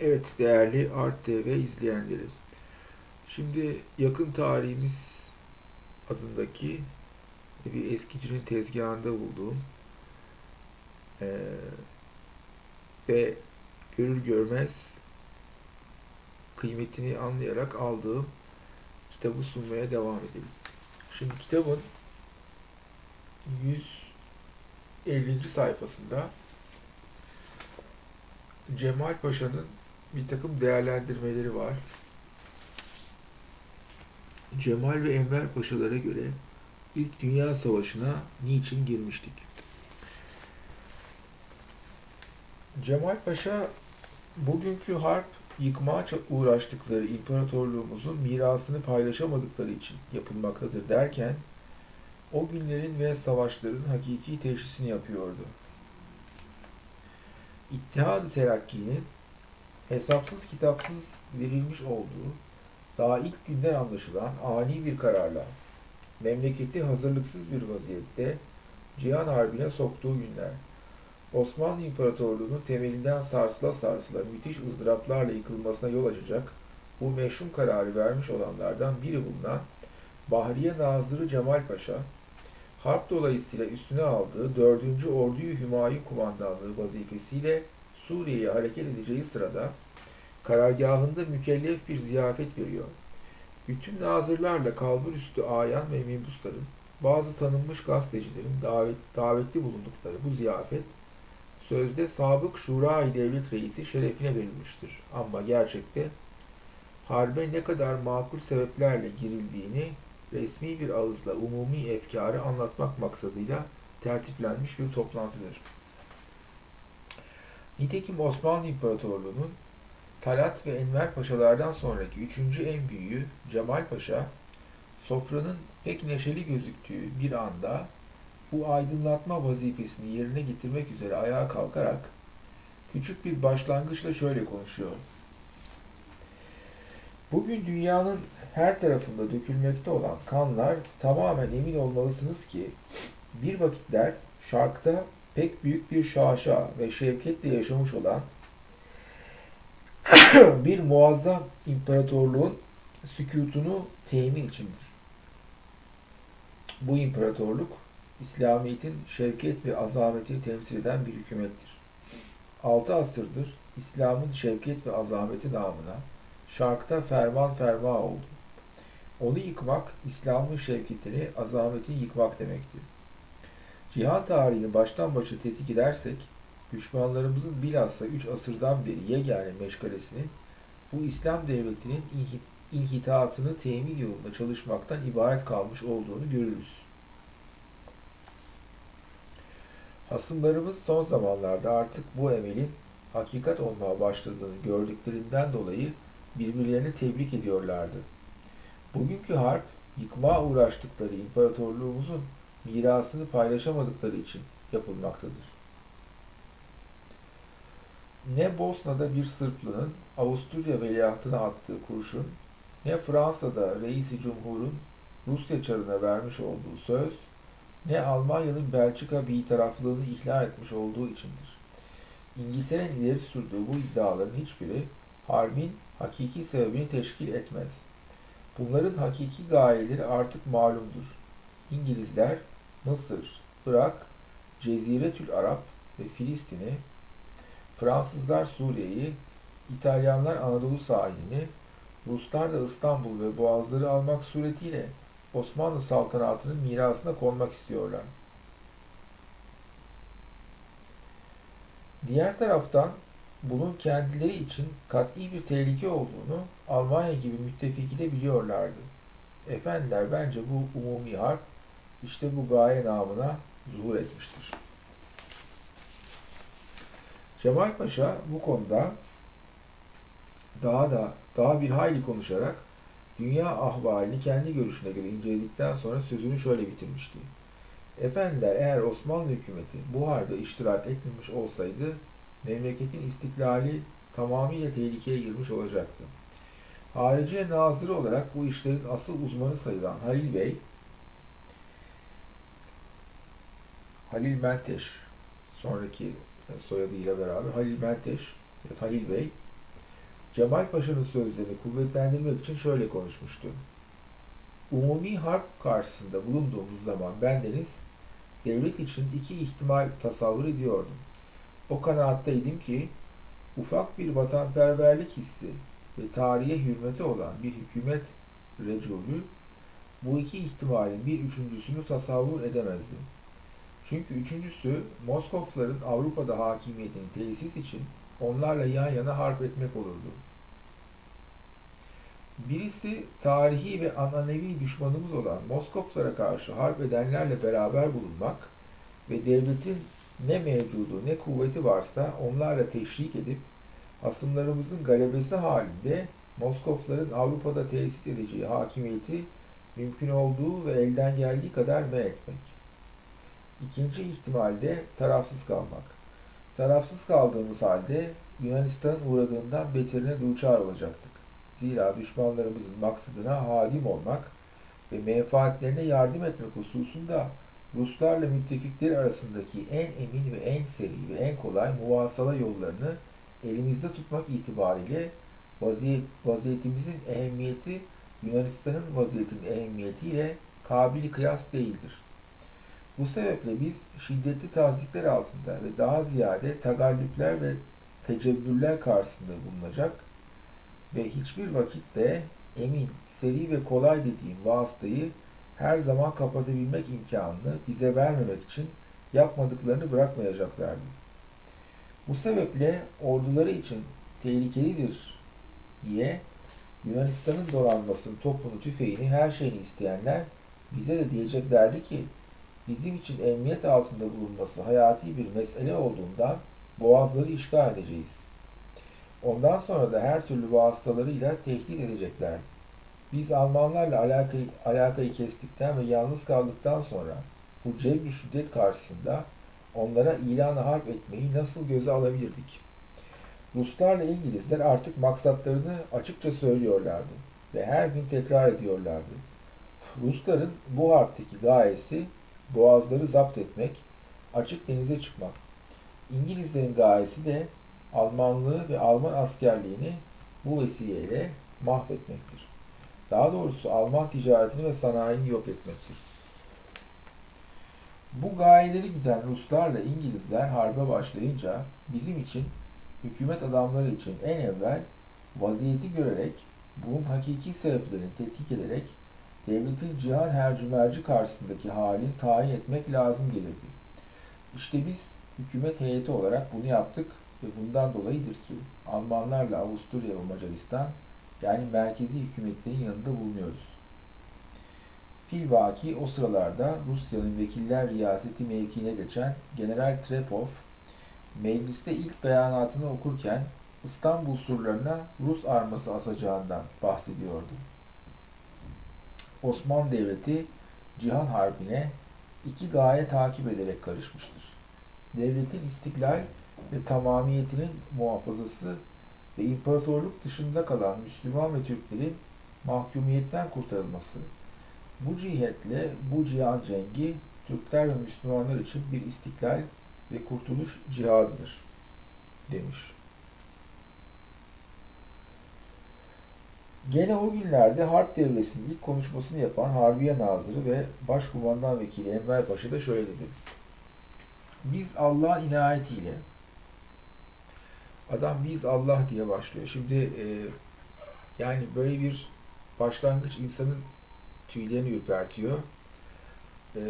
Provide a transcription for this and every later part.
Evet değerli Art TV izleyenleri. Şimdi yakın tarihimiz adındaki bir eskicinin tezgahında bulduğum eee, ve görür görmez kıymetini anlayarak aldığım kitabı sunmaya devam edelim. Şimdi kitabın 150. sayfasında Cemal Paşa'nın bir takım değerlendirmeleri var. Cemal ve Enver Paşalara göre ilk Dünya Savaşı'na niçin girmiştik? Cemal Paşa bugünkü harp yıkmaya uğraştıkları imparatorluğumuzun mirasını paylaşamadıkları için yapılmaktadır derken o günlerin ve savaşların hakiki teşhisini yapıyordu. İttihad-ı Terakki'nin hesapsız kitapsız verilmiş olduğu daha ilk günden anlaşılan ani bir kararla memleketi hazırlıksız bir vaziyette Cihan Harbi'ne soktuğu günler, Osmanlı İmparatorluğu'nun temelinden sarsıla sarsıla müthiş ızdıraplarla yıkılmasına yol açacak bu meşhum kararı vermiş olanlardan biri bulunan Bahriye Nazırı Cemal Paşa, harp dolayısıyla üstüne aldığı 4. Orduyu Hümayun Kumandanlığı vazifesiyle Suriye'ye hareket edeceği sırada karargahında mükellef bir ziyafet veriyor. Bütün nazırlarla kalbur üstü ayan ve mebusların, bazı tanınmış gazetecilerin davet, davetli bulundukları bu ziyafet, sözde sabık Şura-i Devlet Reisi şerefine verilmiştir. Ama gerçekte harbe ne kadar makul sebeplerle girildiğini resmi bir ağızla umumi efkarı anlatmak maksadıyla tertiplenmiş bir toplantıdır. Nitekim Osmanlı İmparatorluğu'nun Talat ve Enver Paşalardan sonraki üçüncü en büyüğü Cemal Paşa, sofranın pek neşeli gözüktüğü bir anda bu aydınlatma vazifesini yerine getirmek üzere ayağa kalkarak küçük bir başlangıçla şöyle konuşuyor. Bugün dünyanın her tarafında dökülmekte olan kanlar tamamen emin olmalısınız ki bir vakitler şarkta pek büyük bir şaşa ve şevketle yaşamış olan bir muazzam imparatorluğun sükutunu temin içindir. Bu imparatorluk İslamiyet'in şevket ve azametini temsil eden bir hükümettir. Altı asırdır İslam'ın şevket ve azameti namına şarkta ferman ferma oldu. Onu yıkmak, İslam'ın şevketini, azametini yıkmak demektir. Cihan tarihini baştan başa tetkik edersek, düşmanlarımızın bilhassa üç asırdan beri yegane meşgalesinin bu İslam devletinin inhi- inhitaatını temin yolunda çalışmaktan ibaret kalmış olduğunu görürüz. Hasımlarımız son zamanlarda artık bu emelin hakikat olmaya başladığını gördüklerinden dolayı birbirlerini tebrik ediyorlardı. Bugünkü harp, yıkmaya uğraştıkları imparatorluğumuzun mirasını paylaşamadıkları için yapılmaktadır. Ne Bosna'da bir Sırplının Avusturya veliahtına attığı kurşun, ne Fransa'da reisi cumhurun Rusya çarına vermiş olduğu söz, ne Almanya'nın Belçika taraflığını ihlal etmiş olduğu içindir. İngiltere'nin ileri sürdüğü bu iddiaların hiçbiri harbin hakiki sebebini teşkil etmez. Bunların hakiki gayeleri artık malumdur. İngilizler Mısır, Irak, Ceziretül Arap ve Filistin'i, Fransızlar Suriye'yi, İtalyanlar Anadolu sahilini, Ruslar da İstanbul ve Boğazları almak suretiyle Osmanlı saltanatının mirasına konmak istiyorlar. Diğer taraftan bunun kendileri için kat'i bir tehlike olduğunu Almanya gibi müttefiki de biliyorlardı. Efendiler bence bu umumi harp işte bu gaye namına zuhur etmiştir. Cemal Paşa bu konuda daha da daha bir hayli konuşarak dünya ahvalini kendi görüşüne göre inceledikten sonra sözünü şöyle bitirmişti. Efendiler eğer Osmanlı hükümeti bu harbe iştirak etmemiş olsaydı memleketin istiklali tamamıyla tehlikeye girmiş olacaktı. Hariciye Nazırı olarak bu işlerin asıl uzmanı sayılan Halil Bey, Halil Menteş, sonraki soyadıyla beraber Halil Menteş, evet Halil Bey, Cemal Paşa'nın sözlerini kuvvetlendirmek için şöyle konuşmuştu. Umumi harp karşısında bulunduğumuz zaman bendeniz devlet için iki ihtimal tasavvur ediyordum. O kanaatteydim ki ufak bir vatanperverlik hissi ve tarihe hürmeti olan bir hükümet reculü bu iki ihtimalin bir üçüncüsünü tasavvur edemezdim. Çünkü üçüncüsü Moskofların Avrupa'da hakimiyetini tesis için onlarla yan yana harp etmek olurdu. Birisi tarihi ve ananevi düşmanımız olan Moskoflara karşı harp edenlerle beraber bulunmak ve devletin ne mevcudu ne kuvveti varsa onlarla teşvik edip asımlarımızın galebesi halinde Moskofların Avrupa'da tesis edeceği hakimiyeti mümkün olduğu ve elden geldiği kadar men etmek. İkinci ihtimalde tarafsız kalmak. Tarafsız kaldığımız halde Yunanistan'ın uğradığından beterine duçar olacaktık. Zira düşmanlarımızın maksadına hadim olmak ve menfaatlerine yardım etmek hususunda Ruslarla müttefikleri arasındaki en emin ve en seri ve en kolay muvasala yollarını elimizde tutmak itibariyle vaziyet, vaziyetimizin ehemmiyeti Yunanistan'ın vaziyetinin ehemmiyetiyle kabili kıyas değildir. Bu sebeple biz şiddetli tazikler altında ve daha ziyade tagallüpler ve tecebbürler karşısında bulunacak ve hiçbir vakitte emin, seri ve kolay dediğim vasıtayı her zaman kapatabilmek imkanını bize vermemek için yapmadıklarını bırakmayacaklardı. Bu sebeple orduları için tehlikelidir diye Yunanistan'ın donanmasının topunu, tüfeğini, her şeyini isteyenler bize de diyeceklerdi ki bizim için emniyet altında bulunması hayati bir mesele olduğundan boğazları işgal edeceğiz. Ondan sonra da her türlü vasıtalarıyla tehdit edecekler. Biz Almanlarla alakayı, alakayı kestikten ve yalnız kaldıktan sonra bu cebri şiddet karşısında onlara ilanı harp etmeyi nasıl göze alabilirdik? Ruslarla İngilizler artık maksatlarını açıkça söylüyorlardı ve her gün tekrar ediyorlardı. Rusların bu harpteki gayesi boğazları zapt etmek, açık denize çıkmak. İngilizlerin gayesi de Almanlığı ve Alman askerliğini bu vesileyle mahvetmektir. Daha doğrusu Alman ticaretini ve sanayini yok etmektir. Bu gayeleri giden Ruslarla İngilizler harbe başlayınca bizim için, hükümet adamları için en evvel vaziyeti görerek, bunun hakiki sebeplerini tetkik ederek devletin cihan hercümerci karşısındaki halini tayin etmek lazım gelirdi. İşte biz hükümet heyeti olarak bunu yaptık ve bundan dolayıdır ki Almanlarla Avusturya ve Macaristan yani merkezi hükümetlerin yanında bulunuyoruz. Filvaki o sıralarda Rusya'nın vekiller riyaseti mevkiine geçen General Trepov, mecliste ilk beyanatını okurken İstanbul surlarına Rus arması asacağından bahsediyordu. Osmanlı Devleti Cihan Harbi'ne iki gaye takip ederek karışmıştır. Devletin istiklal ve tamamiyetinin muhafazası ve imparatorluk dışında kalan Müslüman ve Türklerin mahkumiyetten kurtarılması. Bu cihetle bu cihan cengi Türkler ve Müslümanlar için bir istiklal ve kurtuluş cihadıdır demiş. Gene o günlerde harp devresinin ilk konuşmasını yapan Harbiye Nazırı ve Başkumandan Vekili Enver Paşa da şöyle dedi. Biz Allah'ın inayetiyle adam biz Allah diye başlıyor. Şimdi e, yani böyle bir başlangıç insanın tüylerini ürpertiyor. E,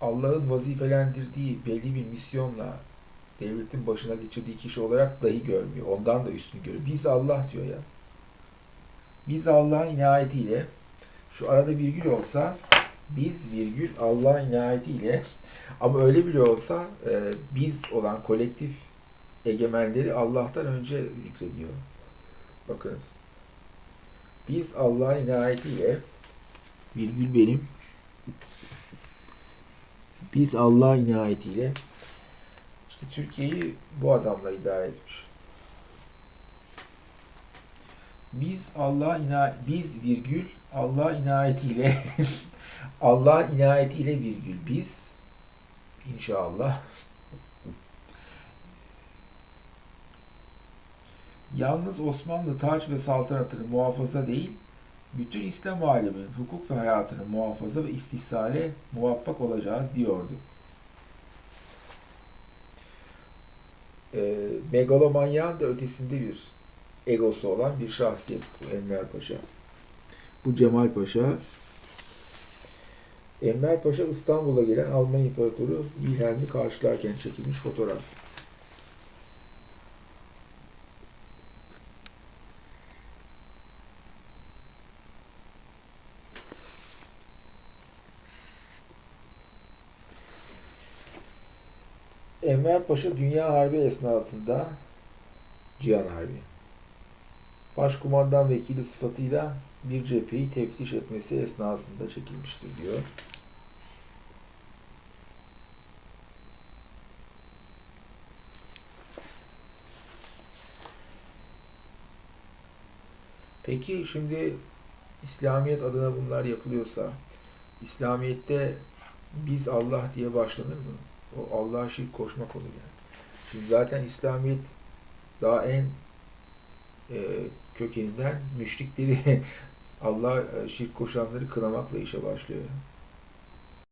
Allah'ın vazifelendirdiği belli bir misyonla devletin başına geçirdiği kişi olarak dahi görmüyor. Ondan da üstün görüyor. Biz Allah diyor ya. Biz Allah'ın inayetiyle şu arada virgül olsa biz virgül Allah'ın inayetiyle ama öyle bile olsa e, biz olan kolektif egemenleri Allah'tan önce zikrediyor. Bakınız. Biz Allah'ın inayetiyle virgül benim biz Allah'ın inayetiyle işte Türkiye'yi bu adamla idare etmiş. Biz Allah ina biz virgül Allah inayetiyle Allah inayetiyle virgül biz inşallah Yalnız Osmanlı taç ve saltanatını muhafaza değil, bütün İslam aleminin hukuk ve hayatını muhafaza ve istihsale muvaffak olacağız diyordu. E, megalomanyağın da ötesinde bir egosu olan bir şahsiyet bu Enver Paşa. Bu Cemal Paşa. Enver Paşa İstanbul'a gelen Alman İmparatoru Wilhelm'i karşılarken çekilmiş fotoğraf. Enver Paşa Dünya Harbi esnasında Cihan Harbi Başkumandan vekili sıfatıyla bir cepheyi teftiş etmesi esnasında çekilmiştir diyor. Peki şimdi İslamiyet adına bunlar yapılıyorsa İslamiyet'te biz Allah diye başlanır mı? O Allah'a şirk koşmak olur yani. Şimdi zaten İslamiyet daha en e, kökeninden müşrikleri Allah e, şirk koşanları kınamakla işe başlıyor.